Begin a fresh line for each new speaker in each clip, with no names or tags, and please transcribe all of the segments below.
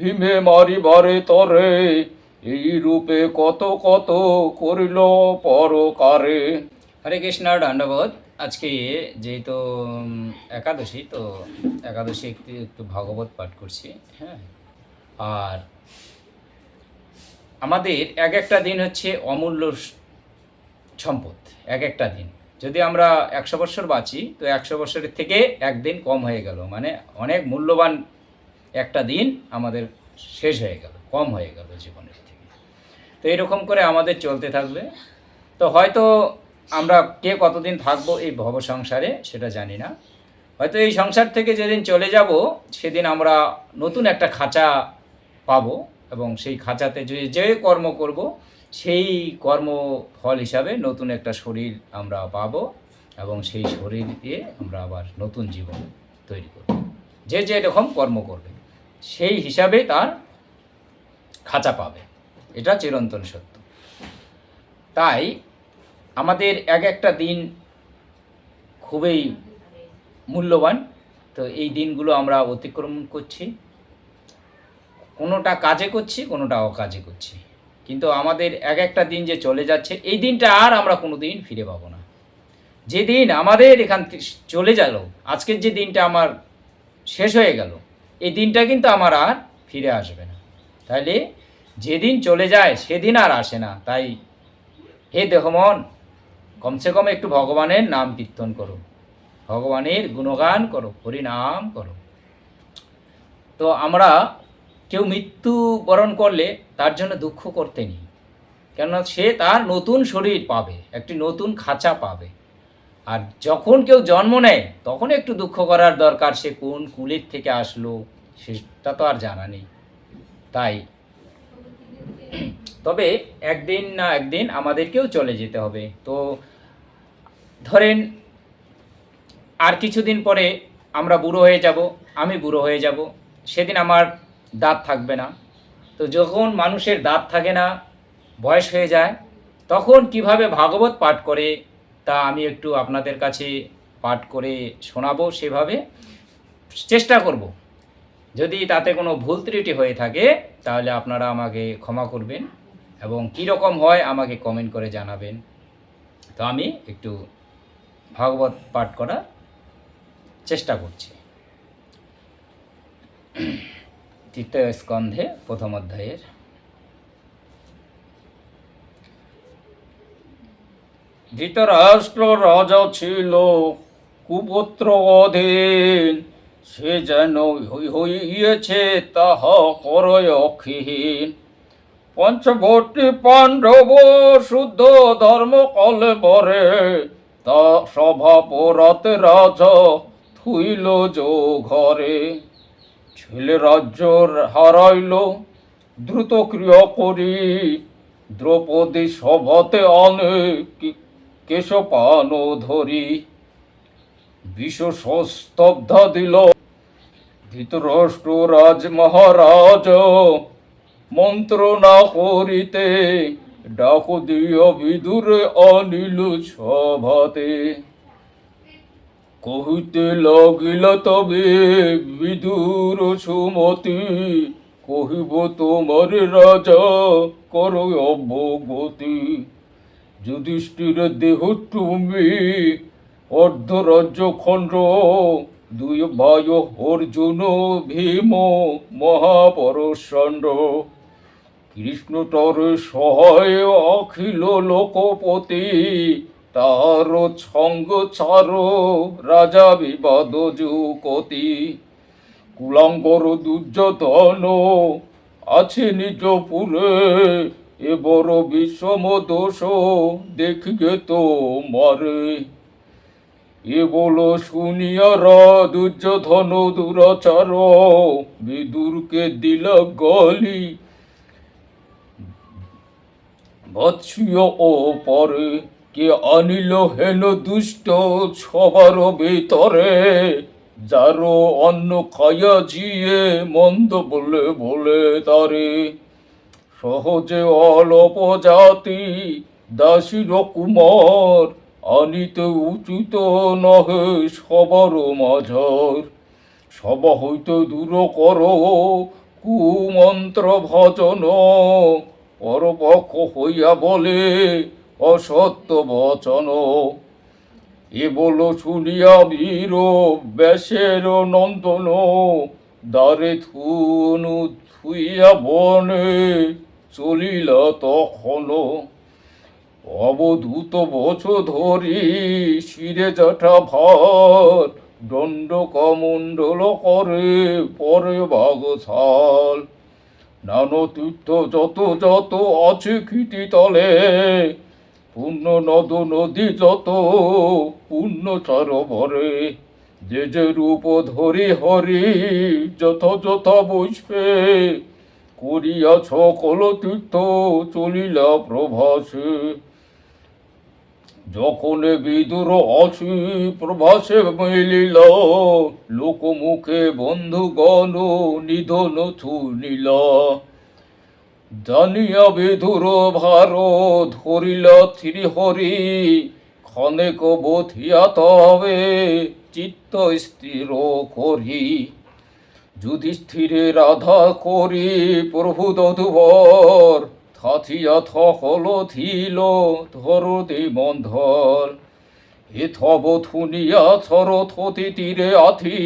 হিমে মারিবারে তরে, এই রূপে কত কত করিল পরকারে।
হরে কৃষ্ণ, দণ্ডবোধ। আজকে যেহেতু একাদশী, তো একাদশী একটু একটু ভাগবত পাঠ করছি হ্যাঁ? আর আমাদের এক একটা দিন হচ্ছে অমূল্য সম্পদ, এক একটা দিন। যদি আমরা একশো বছর বাঁচি, তো একশো বছরের থেকে একদিন কম হয়ে গেল। মানে অনেক মূল্যবান একটা দিন আমাদের শেষ হয়ে গেল, কম হয়ে গেল জীবনের থেকে। তো এরকম করে আমাদের চলতে থাকবে। তো হয়তো আমরা কে কতদিন থাকব এই ভব সংসারে সেটা জানি না। হয়তো এই সংসার থেকে যেদিন চলে যাব, সেদিন আমরা নতুন একটা খাঁচা পাবো এবং সেই খাঁচাতে যে যে কর্ম করব, সেই কর্ম ফল হিসাবে নতুন একটা শরীর আমরা পাবো এবং সেই শরীর দিয়ে আমরা আবার নতুন জীবন তৈরি করব। যে যে রকম কর্ম করবে। সেই হিসাবে তার খাঁচা পাবে। এটা চিরন্তন সত্য। তাই আমাদের এক একটা দিন খুবই মূল্যবান। তো এই দিনগুলো আমরা অতিক্রম করছি। কোনোটা কাজে করছি, কোনোটা অকাজে করছি। কিন্তু আমাদের এক একটা দিন যে চলে যাচ্ছে, এই দিনটা আর আমরা কোনো দিন ফিরে পাবো না। যে দিন আমাদের এখান চলে গেল, আজকের যে দিনটা আমার শেষ হয়ে গেল এই দিনটা কিন্তু আমার আর ফিরে আসবে না। তাহলে যেদিন চলে যায় সেদিন আর আসে না। তাই হে দেহমন, কমসে কম একটু ভগবানের নাম কীর্তন করো। ভগবানের গুণগান করো, হরিনাম করো। তো আমরা কেউ মৃত্যু বরণ করলে তার জন্য দুঃখ করতে নেই। কেননা সে তার নতুন শরীর পাবে, একটি নতুন খাঁচা পাবে। আর যখন কেউ জন্ম নেয়, তখন একটু দুঃখ করার দরকার, সে কোন কুলের থেকে আসলো, সেটা তো আর জানা নেই। তাই তবে একদিন না একদিন আমাদেরকেও চলে যেতে হবে। তো ধরেন, আর কিছুদিন পরে আমরা বুড়ো হয়ে যাব, আমি বুড়ো হয়ে যাব, সেদিন আমার দাঁত থাকবে না। তো যখন মানুষের দাঁত থাকে না, বয়স হয়ে যায়, তখন কীভাবে ভাগবত পাঠ করে তা আমি একটু আপনাদের কাছে পাঠ করে শোনাবো সেভাবে। চেষ্টা করব। যদি তাতে কোনো ভুল ত্রুটি হয়ে থাকে, তাহলে আপনারা আমাকে ক্ষমা করবেন এবং কী রকম হয় আমাকে কমেন্ট করে জানাবেন। তো আমি একটু ভাগবত পাঠ করার চেষ্টা করছি। তৃতীয় স্কন্ধে প্রথম অধ্যায়ের
ধৃতরাষ্ট্র রাজা ছিল কুপুত্র অধীন সে যেন হই- হইয়েছে, তাহা করয় অক্ষীহীন পাণ্ডব শুদ্ধ ধর্ম কলে বরে, তা সভা পরাতে রাজা থুইল যো ঘরে ছেলে রাজ্য হারাইল দ্রুত ক্রিয়া করি, দ্রৌপদী সভাতে অনেক কেশপান ধরি বিষ স্তব্ধা দিল। ধৃতরাষ্ট্র রাজ মহারাজ মন্ত্রণা করিতে ডাক দিয় বিদুরে অনিল সভাতে। কহিতে লাগিল তবে বিদুর সুমতি, কহিব তোমার রাজা কর অবগতি। যুধিষ্ঠির দেহ তুমি অর্ধরাজ্য খণ্ড দুই ভাই অর্জুন, ভীম মহাপরষণ্ড কৃষ্ণ তরে সহায় অখিল লোকপতি, তার ছঙ্গ ছাড় রাজা বিবাদ যুকতি কুলাঙ্গর দুর্যোধন, আছে নিজ পুরে এ বড় বিষম দোষ দেখিয়ে তো মারে। এ বলো শুনিয়ারা দুর্যোধন দুরাচার, বিদুরকে দিল গলি। ও পরে কে আনিল হেন দুষ্ট সবার ভিতরে। যারো অন্ন খাইয়া জিয়ে মন্দ বলে বলে তারে। সহজে অল্প জাতি দাসীর কুমার আনিতে উচিত নহে সবার মাঝর। সব হইতে দূর কর, কুমন্ত্র ভজন। পরপক্ষ হইয়া বলে অসত্য বচন। এ বল শুনিয়া বীর ব্যাসের নন্দন। দ্বারে থুনু থুইয়া বনে চলিল তখন। অবধূত বছ ধরি শিরে জটা ভার দণ্ড কমণ্ডল করে পরে বাগশাল নানো তীর্থ যত যত আছে কীটি তলে, পূর্ণ নদ নদী যত পূর্ণ সরোবরে যে যে রূপ ধরি হরি যত বসবে করিয়া সকল তীর্থ চলিলা প্রভাসে। যখন বিদুর অসি প্রভাসে মিলিল, লোকমুখে বন্ধুগণ নিধন থুনিল জানিয়া বিধুর ভার ধরিল থিরি হরি ক্ষণেক বোধিয়া তবে চিত্ত স্থির করি। যুধিষ্ঠিরে রাধা করি, প্রভু দধুবর থাথিয়া থকল থিল, ধরতে বন্ধল এ থব থুনিয়া থর থতি তীরে আথি,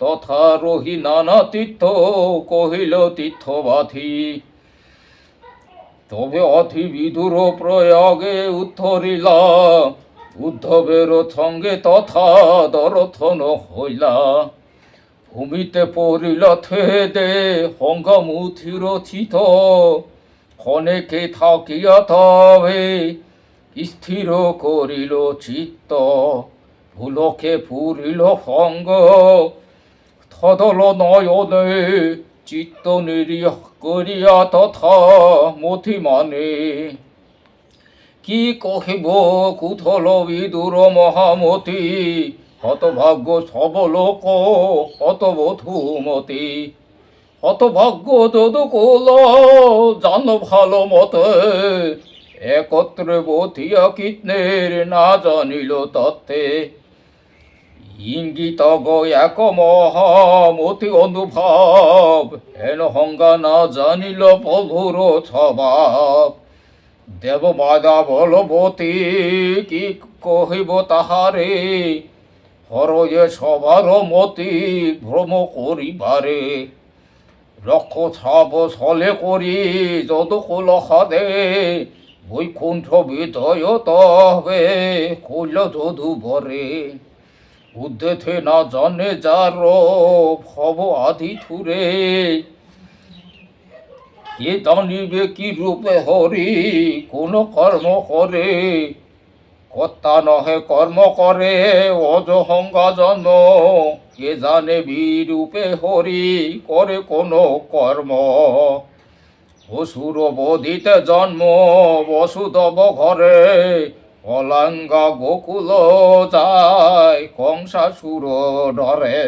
তথা রহি নানা তীর্থ কহিল তীর্থবাথি তবে অথি বিদুর প্রয়াগে উত্তরিলা উদ্ধবের সঙ্গে তথা দরথন হইলা। ভূমিতে পড়িল দে হঙ্গমুথির চিত ক্ষণেকে থাকিয়া তবে স্থির করিল চিত্ত। ভুলকে পুরিল সঙ্গ থদল নয়নে চিত্ত নিরীহ করিয়া তথা মথি মানে কি কহিব কুথল বিদুর মহামতি? হতভাগ্য সবলোক, হতবধূমতি। হতভাগ্য যদু কোল জান ভালো মতে, একত্রে বথিয়া কীর্ণের না জানিল তত্ত্বে। ইঙ্গিত এক মহামতি অনুভব, হেন হঙ্গা না জানিল প্রভুর স্বভাব। দেব মাদা বলবতী, কি কহিব তাহারে? হরয়ে সবার মতি ভ্রম করিবারে। লক্ষ ছাপ সলে করি যত কুল হাদে বৈকুণ্ঠ বিদয় তবে কুল যদু বরে। উদ্ধেথে না জানে যার ভব আদি থুরে। কে জানিবে কি রূপে হরি, কোন কর্ম করে। কর্তা নহে কর্ম করে, অজহঙ্গা জন কে জানে বিরূপে হরি করে কোন কর্ম। অসুর বধিতে জন্ম, বসুদব ঘরে। অলাঙ্গা গোকুল যায় কংসাসুর ডরে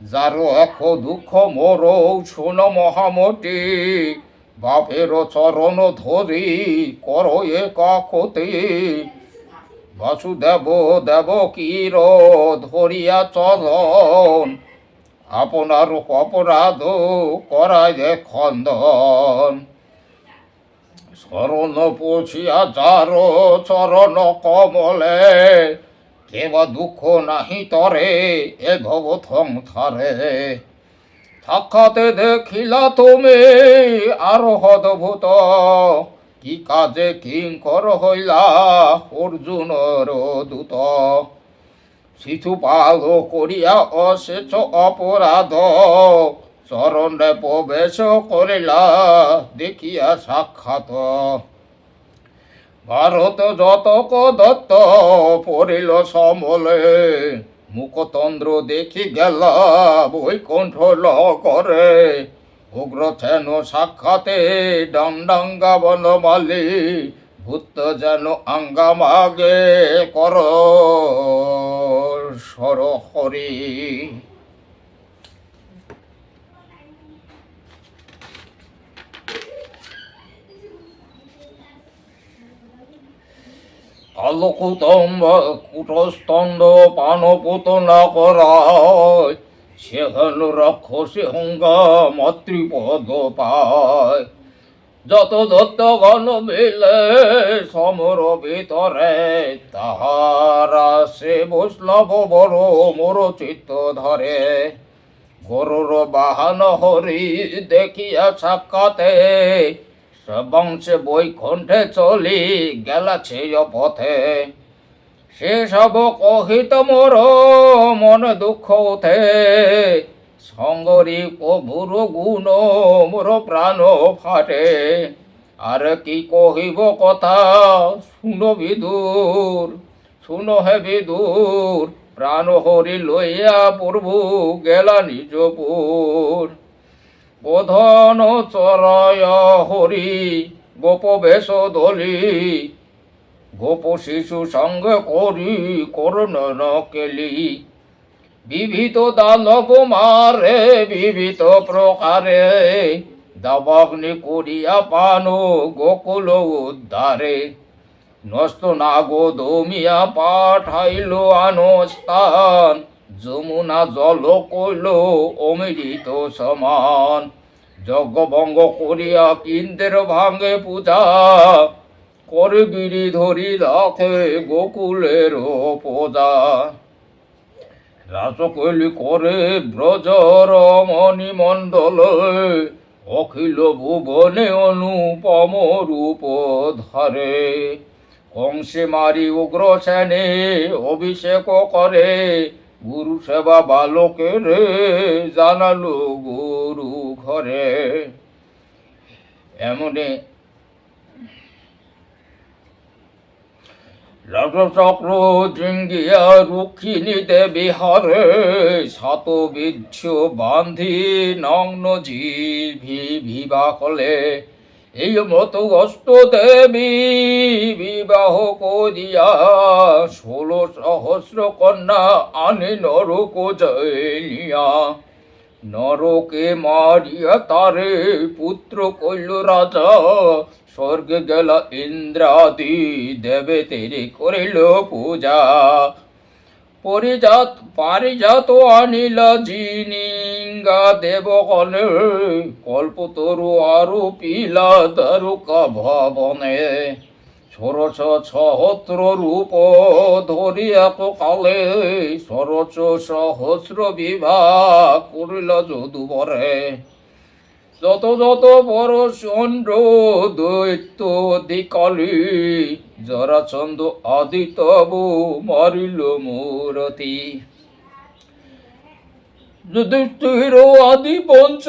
যার এখ দুঃখ মোর, শোন মহামতি। বাপের চরণ ধরি কর এ কাকতি। বাসুদেব দেব কির ধরিয়া চলন আপনার অপরাধ করায় যে খন্দন। শরণ পছিয়া যার চরণ কমলে কেবা দুঃখ নাহি তরে এ ভব থারে সাক্ষাতে দেখিলা তুমি আর হদভূত কি কাজে কিঙ্কর হইলা অর্জুনর দূত? শিশুপাল করিয়া অশেষ অপরাধ, চরণে প্রবেশ করিলা, দেখিয়া সাক্ষাৎ। ভারত যতক দত্ত, পড়িল সমলে মুখতন্দ্র দেখি গেল বৈকুণ্ঠ ল করে উগ্র যেন সাক্ষাতে ডান্ডাঙ্গা বনমালি ভূত যেন আঙ্গামাগে কর সর হরি আলোকুতম্ব কুটস্তন্দ পানপুত না করায় সেখানে রাক্ষসী হঙ্গা মাতৃপদ পায়। যত দত্ত গণ মিলে সমর ভিতরে, তাহারা সে বৈষ্ণব বড় মোর চিত্ত ধরে। গরুর বাহন হরি দেখিয়া সাক্ষাতে বংশে বৈকুণ্ঠে চলি গেলাছে পথে। সে সব কহিত মোর, মন দুঃখ উঠে সঙ্গরি প্রভুর গুণ মোর প্রাণ ফাটে। আর কি কহিব কথা? শুনো বিদুর, শুনো হে বিদুর, প্রাণ হরি লইয়া প্রভু গেলা নিজপুর। বোধন চরয় হরি গোপ বেশ দলি গোপ শিশু সঙ্গ করি করুণ কেলি বিবিধ দানব মারে, বিবিধ প্রকারে, দাবাগ্নি করিয়া পানো গোকুল উদ্ধারে। নষ্ট নাগো দমিয়া পাঠাইল আনস্থান যমুনা জল কইল অমৃত সমান। যজ্ঞভঙ্গ করিয়া কিন্দের ভাঙে পূজা করে গিরি ধরি রাখে গোকুলের পূজা রাসকৈলি করে ব্রজর মণিমণ্ডল, অখিল ভুবনে অনুপম রূপ ধরে। কংসে মারি উগ্র সেনে অভিষেক করে, গুরু সেবা বালকের জানালো গুরু ঘরে। এমনি রাজচক্র জৃঙ্গিয়া রুক্ষিণী দেবী হরে শত বিচ্ছ বান্ধি নগ্ন জিভি বিবাহ কলে এই মতো অষ্ট দেবী বিবাহ করিয়া ষোলো সহস্র কন্যা আনে নরক জয়নিয়া নরকে মারিয়া তারে পুত্র কইল রাজা স্বর্গে গেল ইন্দ্রাদি দেবে তেরে করিল পূজা। পরিজাত, পারিজাত আনিল জিনিঙ্গা দেবগণে, কল্পতরু আরু পিলা দারুকা ভবনে। ষোড়শ সহস্র রূপ ধরিয়া কালে ষোড়শ সহস্র বিবাহ করিল যদুবরে। যত যত বড় চন্দ্র দৈত্য দিকালি জরাচন্দ আদি তবু মারিল মূরতি। যুধিষ্ঠির আদি পঞ্চ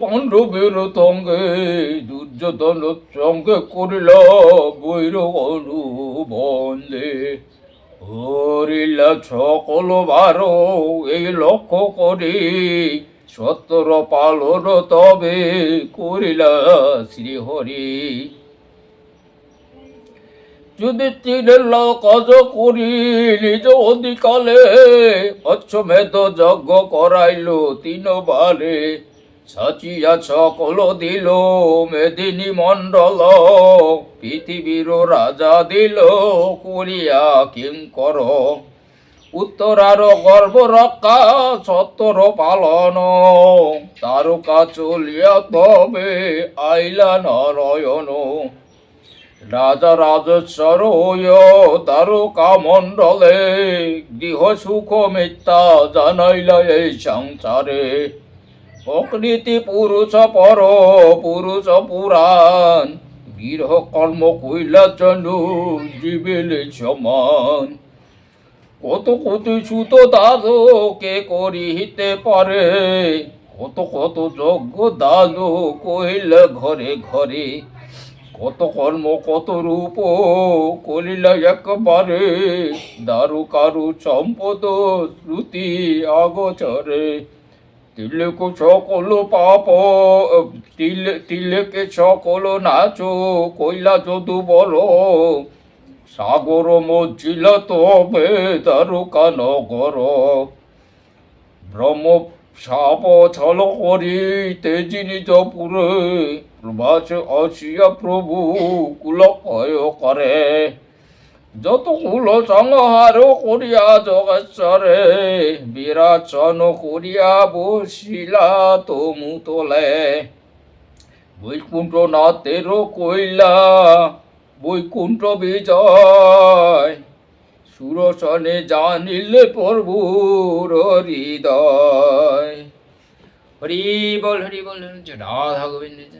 পাণ্ডবের তঙ্গে দুর্যোধন সঙ্গে করিল বৈর বন্দে। হরিল সকল বারো এই লক্ষ্য করি সত্তর পালন তবে করিল শ্রীহরি। যদি তীরের কাজ করি, নিজ অধিকালে অশ্বমেধ যজ্ঞ করাইল তিনবারে। সাচিয়া সকল দিল, মেদিনী মণ্ডল পৃথিবীর রাজা দিল, করিয়া কিং কর উত্তরার গর্ভ রক্ষা সত্তর পালন। তারকা চলিয়া তবে আইলা নারায়ণ। রাজা রাজস্বর তারকা মণ্ডলে গৃহ সুখ মিথ্যা জানাইলা এই সংসারে। প্রকৃতি পুরুষ পর পুরুষ পুরাণ, গৃহ কর্ম কইলা চনু জীবেল সমান। কত কত সুত দাস কে করিতে পারে? কত কত যজ্ঞ দাস কহিল, ঘরে ঘরে, কত কর্ম, কত রূপ করিল একবারে। দারু, কারু, সম্পদ, শ্রুতি, আগচরে। তিলক সকল পাপ, তিল, তিলকে সকল নাচ কইলা যদু বল সাগর মজিল তবে দারুকা নগর ব্রহ্ম সাপ ছল করি তেজি নিজ পুরে প্রভাস আসিয়া প্রভু কুলক্ষয় করে। যত কুল সংহার করিয়া জগৎসরে বিরাচন করিয়া বসিলা তমু তোলে। বৈকুণ্ঠ নাথের কইলা বৈকুণ্ঠ বিজয় সুরসনে জানিলে প্রভুর হৃদয়।
হরি বল হরি বল রাধা গোবিন্দ